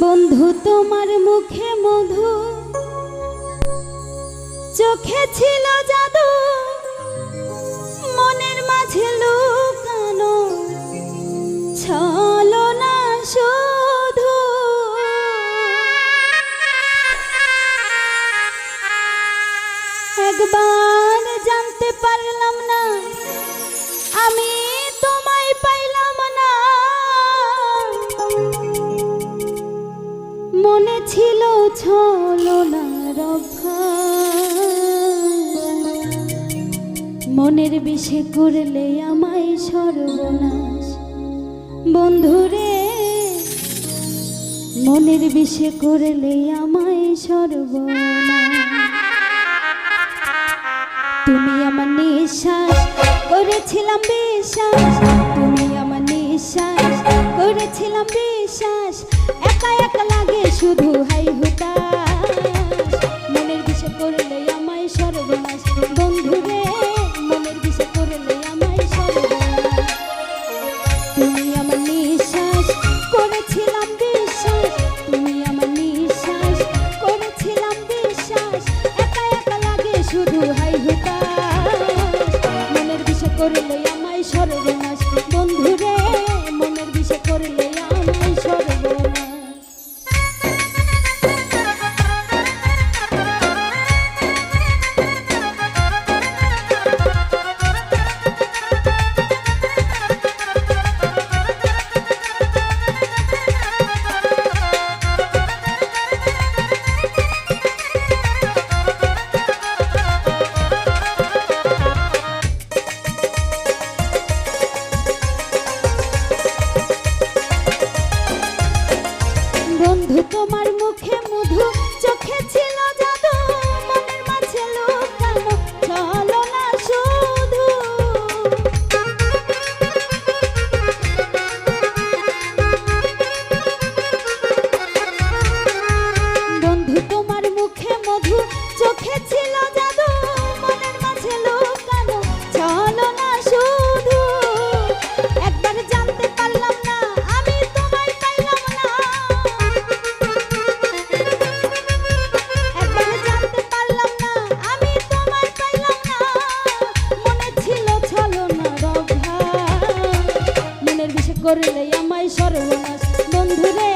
বন্ধু, তোমার মুখে মধু। চোখে ছিল জাদু। মনের মাঝে লুকানো। ছলো না শুধু। একবার জানতে পারলাম না, আমি মনে ছিল ছলনার মনের বিষে করলে আমায় সর্বনাশ। বন্ধুরে, মনের বিষে করলে আমায় সর্বনাশ। তুমি আমার নিঃশ্বাস করেছিলাম বিশ্বাস। তুমি আমার নিঃশ্বাস করেছিলাম বিশ্বাস। করলে আমায় সর্বনাশ। বন্ধুরে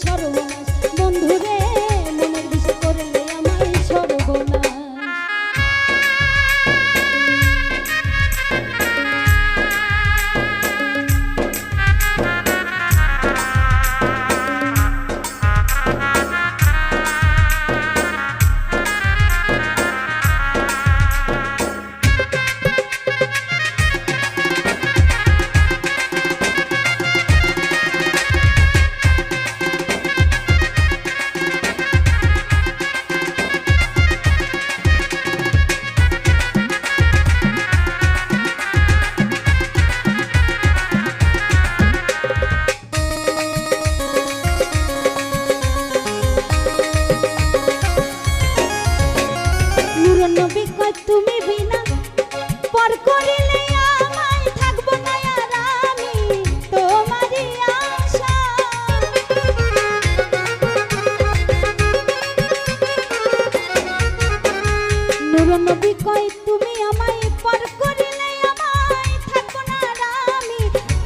shut her eyes.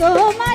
আমি